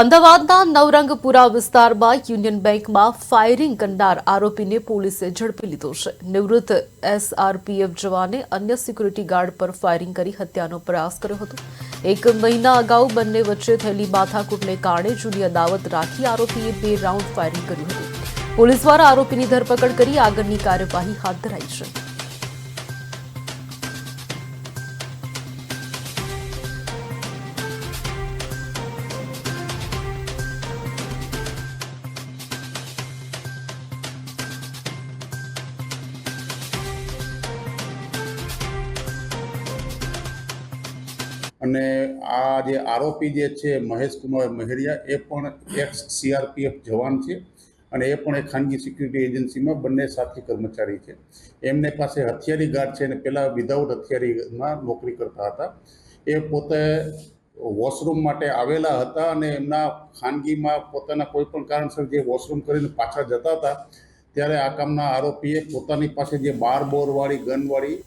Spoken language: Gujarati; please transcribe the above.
અમદાવાદના નવરંગપુરા વિસ્તારમાં યુનિયન બેંકમાં ફાયરિંગ કરનાર આરોપીને પોલીસે ઝડપી લીધો છે. નિવૃત્ત એસઆરપીએફ જવાને અન્ય સિક્યુરિટી ગાર્ડ પર ફાયરિંગ કરી હત્યાનો પ્રયાસ કર્યો હતો. એક મહિના અગાઉ બંને વચ્ચે થયેલી માથાકૂટને કારણે જૂની અદાવત રાખી આરોપીએ બે રાઉન્ડ ફાયરિંગ કર્યું હતું. પોલીસ દ્વારા આરોપીની ધરપકડ કરી આગળની કાર્યવાહી હાથ ધરાઈ છે. અને આ જે આરોપી જે છે, મહેશ કુમાર મહેરિયા, એ પણ એક્સ સીઆરપીએફ જવાન છે અને એ પણ એક ખાનગી સિક્યુરિટી એજન્સીમાં બંને સાથી કર્મચારી છે. એમને પાસે હથિયારી ગાર્ડ છે અને પહેલાં વિધાઉટ હથિયારીમાં નોકરી કરતા હતા. એ પોતે વોશરૂમ માટે આવેલા હતા અને એમના ખાનગીમાં પોતાના કોઈ પણ કારણસર જે વોશરૂમ કરીને પાછા જતા હતા, ત્યારે આ કામના આરોપીએ પોતાની પાસે જે બાર બોરવાળી ગનવાળી